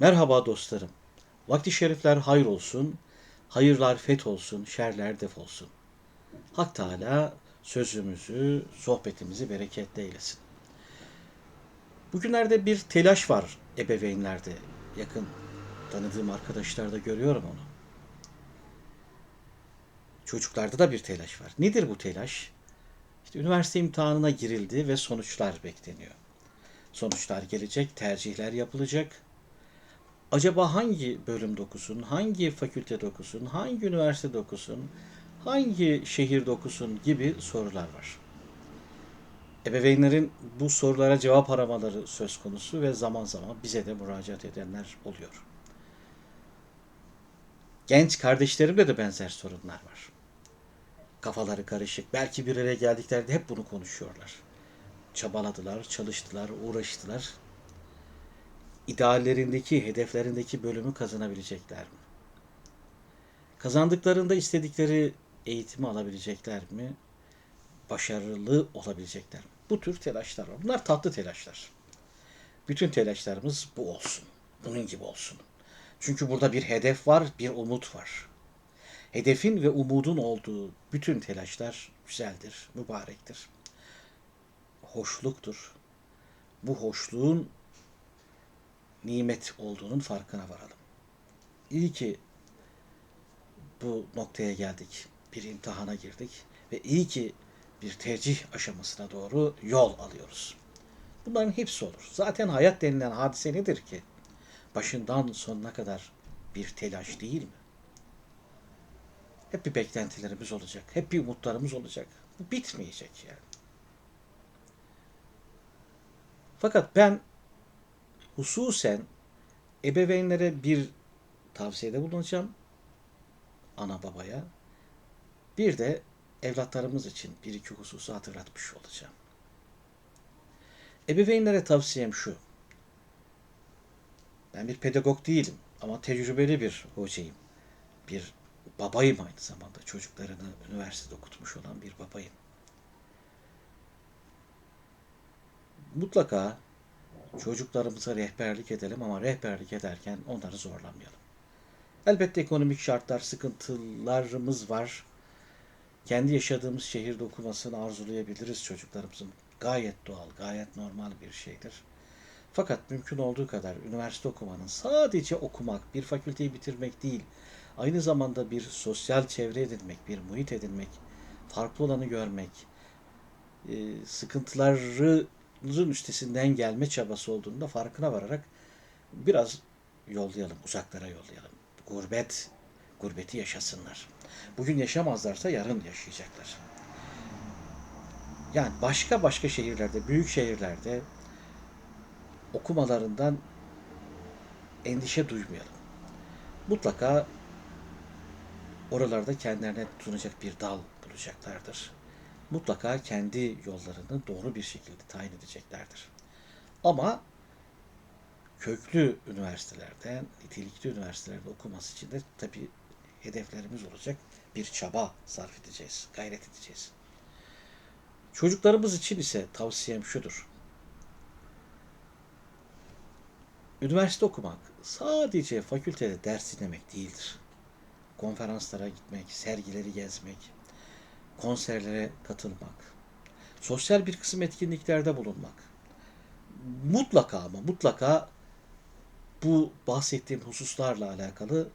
Merhaba dostlarım. Vakti şerifler hayır olsun, hayırlar feth olsun, şerler def olsun. Hak Teala sözümüzü, sohbetimizi bereketli eylesin. Bugünlerde bir telaş var ebeveynlerde. Yakın tanıdığım arkadaşlarda görüyorum onu. Çocuklarda da bir telaş var. Nedir bu telaş? İşte üniversite imtihanına girildi ve sonuçlar bekleniyor. Sonuçlar gelecek, tercihler yapılacak. Acaba hangi bölüm okusun, hangi fakülte okusun, hangi üniversite okusun, hangi şehirde okusun gibi sorular var. Ebeveynlerin bu sorulara cevap aramaları söz konusu ve zaman zaman bize de müracaat edenler oluyor. Genç kardeşlerimle de benzer sorunlar var. Kafaları karışık. Belki bir araya geldiklerinde hep bunu konuşuyorlar. Çabaladılar, çalıştılar, uğraştılar. İdeallerindeki, hedeflerindeki bölümü kazanabilecekler mi? Kazandıklarında istedikleri eğitimi alabilecekler mi? Başarılı olabilecekler mi? Bu tür telaşlar var. Bunlar tatlı telaşlar. Bütün telaşlarımız bu olsun. Bunun gibi olsun. Çünkü burada bir hedef var, bir umut var. Hedefin ve umudun olduğu bütün telaşlar güzeldir, mübarektir. Hoşluktur. Bu hoşluğun nimet olduğunun farkına varalım. İyi ki bu noktaya geldik. Bir imtihana girdik ve iyi ki bir tercih aşamasına doğru yol alıyoruz. Bunların hepsi olur. Zaten hayat denilen hadise nedir ki? Başından sonuna kadar bir telaş değil mi? Hep bir beklentilerimiz olacak. Hep bir umutlarımız olacak. Bu bitmeyecek yani. Fakat ben hususen ebeveynlere bir tavsiyede bulunacağım. Ana babaya. Bir de evlatlarımız için bir iki hususu hatırlatmış olacağım. Ebeveynlere tavsiyem şu. Ben bir pedagog değilim ama tecrübeli bir hocayım. Bir babayım aynı zamanda. Çocuklarını üniversitede okutmuş olan bir babayım. Mutlaka çocuklarımıza rehberlik edelim ama rehberlik ederken onları zorlamayalım. Elbette ekonomik şartlar, sıkıntılarımız var. Kendi yaşadığımız şehirde okumasını arzulayabiliriz çocuklarımızın. Gayet doğal, gayet normal bir şeydir. Fakat mümkün olduğu kadar üniversite okumanın sadece okumak, bir fakülteyi bitirmek değil, aynı zamanda bir sosyal çevre edinmek, bir muhit edinmek, farklı olanı görmek, sıkıntıları üstesinden gelme çabası olduğunda farkına vararak biraz yollayalım, uzaklara yollayalım. Gurbet, gurbeti yaşasınlar. Bugün yaşamazlarsa yarın yaşayacaklar. Yani başka başka şehirlerde, büyük şehirlerde okumalarından endişe duymayalım. Mutlaka oralarda kendilerine tutunacak bir dal bulacaklardır mutlaka kendi yollarını doğru bir şekilde tayin edeceklerdir. Ama köklü üniversitelerde, nitelikli üniversitelerde okuması için de tabii hedeflerimiz olacak. Bir çaba sarf edeceğiz, gayret edeceğiz. Çocuklarımız için ise tavsiyem şudur. Üniversite okumak sadece fakültede ders dinlemek değildir. Konferanslara gitmek, sergileri gezmek, konserlere katılmak, sosyal bir kısım etkinliklerde bulunmak. Mutlaka ama mutlaka bu bahsettiğim hususlarla alakalı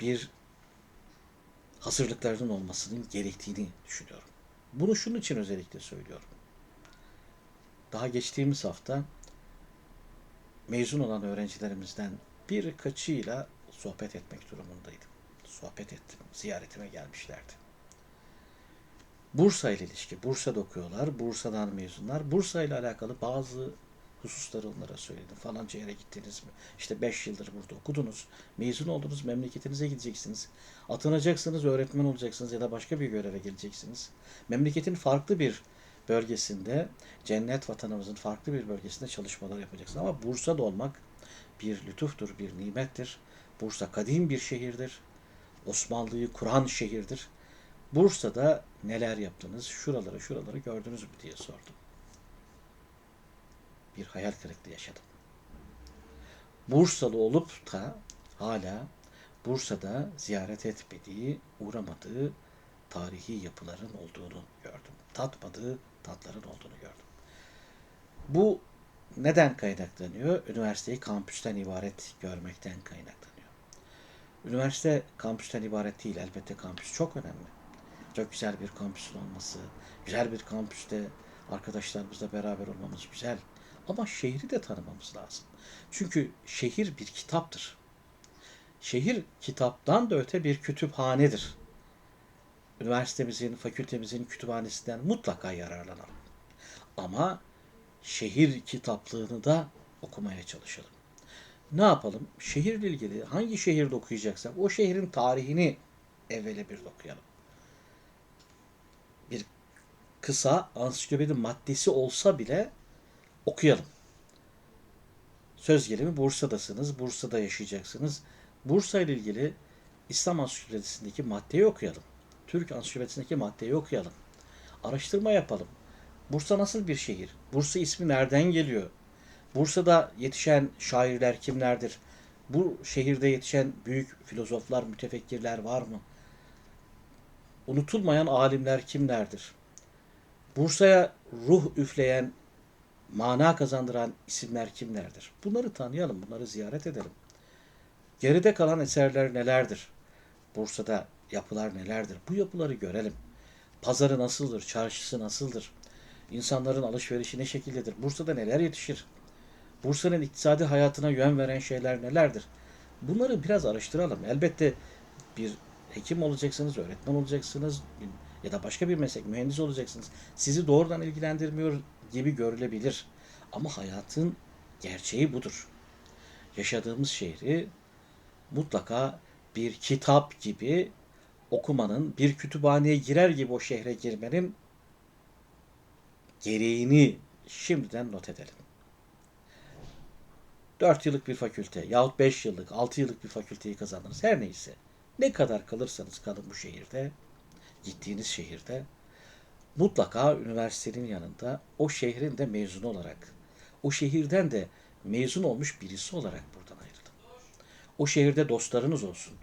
bir hazırlıklarının olmasının gerektiğini düşünüyorum. Bunu şunun için özellikle söylüyorum. Daha geçtiğimiz hafta mezun olan öğrencilerimizden birkaçıyla sohbet etmek durumundaydım. Sohbet ettim, ziyaretime gelmişlerdi. Bursa ile ilişki. Bursa'da okuyorlar. Bursa'dan mezunlar. Bursa ile alakalı bazı hususları onlara söyledim. Falanca yere gittiniz mi? İşte 5 yıldır burada okudunuz. Mezun oldunuz. Memleketinize gideceksiniz. Atanacaksınız. Öğretmen olacaksınız ya da başka bir göreve geleceksiniz. Memleketin farklı bir bölgesinde, cennet vatanımızın farklı bir bölgesinde çalışmalar yapacaksınız. Ama Bursa'da olmak bir lütuftur, bir nimettir. Bursa kadim bir şehirdir. Osmanlı'yı kuran şehirdir. Bursa'da neler yaptınız, şuraları şuraları gördünüz mü diye sordum. Bir hayal kırıklığı yaşadım. Bursalı olup da hala Bursa'da ziyaret etmediği, uğramadığı tarihi yapıların olduğunu gördüm. Tatmadığı tatların olduğunu gördüm. Bu neden kaynaklanıyor? Üniversiteyi kampüsten ibaret görmekten kaynaklanıyor. Üniversite kampüsten ibaret değil. Elbette kampüs çok önemli. Çok güzel bir kampüsün olması, güzel bir kampüste arkadaşlarımızla beraber olmamız güzel. Ama şehri de tanımamız lazım. Çünkü şehir bir kitaptır. Şehir kitaptan da öte bir kütüphanedir. Üniversitemizin, fakültemizin kütüphanesinden mutlaka yararlanalım. Ama şehir kitaplığını da okumaya çalışalım. Ne yapalım? Şehirle ilgili hangi şehirde okuyacaksak o şehrin tarihini evvela bir okuyalım. Kısa ansiklopedi maddesi olsa bile okuyalım. Söz gelimi Bursa'dasınız, Bursa'da yaşayacaksınız. Bursa ile ilgili İslam ansiklopedisindeki maddeyi okuyalım. Türk ansiklopedisindeki maddeyi okuyalım. Araştırma yapalım. Bursa nasıl bir şehir? Bursa ismi nereden geliyor? Bursa'da yetişen şairler kimlerdir? Bu şehirde yetişen büyük filozoflar, mütefekkirler var mı? Unutulmayan alimler kimlerdir? Bursa'ya ruh üfleyen, mana kazandıran isimler kimlerdir? Bunları tanıyalım, bunları ziyaret edelim. Geride kalan eserler nelerdir? Bursa'da yapılar nelerdir? Bu yapıları görelim. Pazarı nasıldır? Çarşısı nasıldır? İnsanların alışverişi ne şekildedir? Bursa'da neler yetişir? Bursa'nın iktisadi hayatına yön veren şeyler nelerdir? Bunları biraz araştıralım. Elbette bir hekim olacaksınız, öğretmen olacaksınız ya da başka bir meslek, mühendis olacaksınız. Sizi doğrudan ilgilendirmiyor gibi görülebilir. Ama hayatın gerçeği budur. Yaşadığımız şehri mutlaka bir kitap gibi okumanın, bir kütüphaneye girer gibi o şehre girmenin gereğini şimdiden not edelim. 4 yıllık bir fakülte yahut 5 yıllık, 6 yıllık bir fakülteyi kazandınız. Her neyse. Ne kadar kalırsanız kalın bu şehirde, gittiğiniz şehirde mutlaka üniversitenin yanında o şehrin de mezunu olarak, o şehirden de mezun olmuş birisi olarak buradan ayrılın. O şehirde dostlarınız olsun.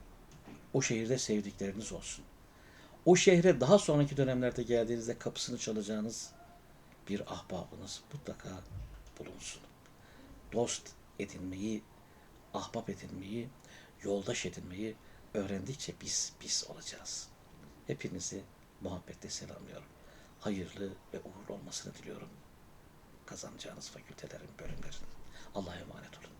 O şehirde sevdikleriniz olsun. O şehre daha sonraki dönemlerde geldiğinizde kapısını çalacağınız bir ahbabınız mutlaka bulunsun. Dost edinmeyi, ahbap edinmeyi, yoldaş edinmeyi öğrendikçe biz biz olacağız. Hepinizi muhabbetle selamlıyorum. Hayırlı ve uğurlu olmasını diliyorum. Kazanacağınız fakültelerin, bölümlerin. Allah'a emanet olun.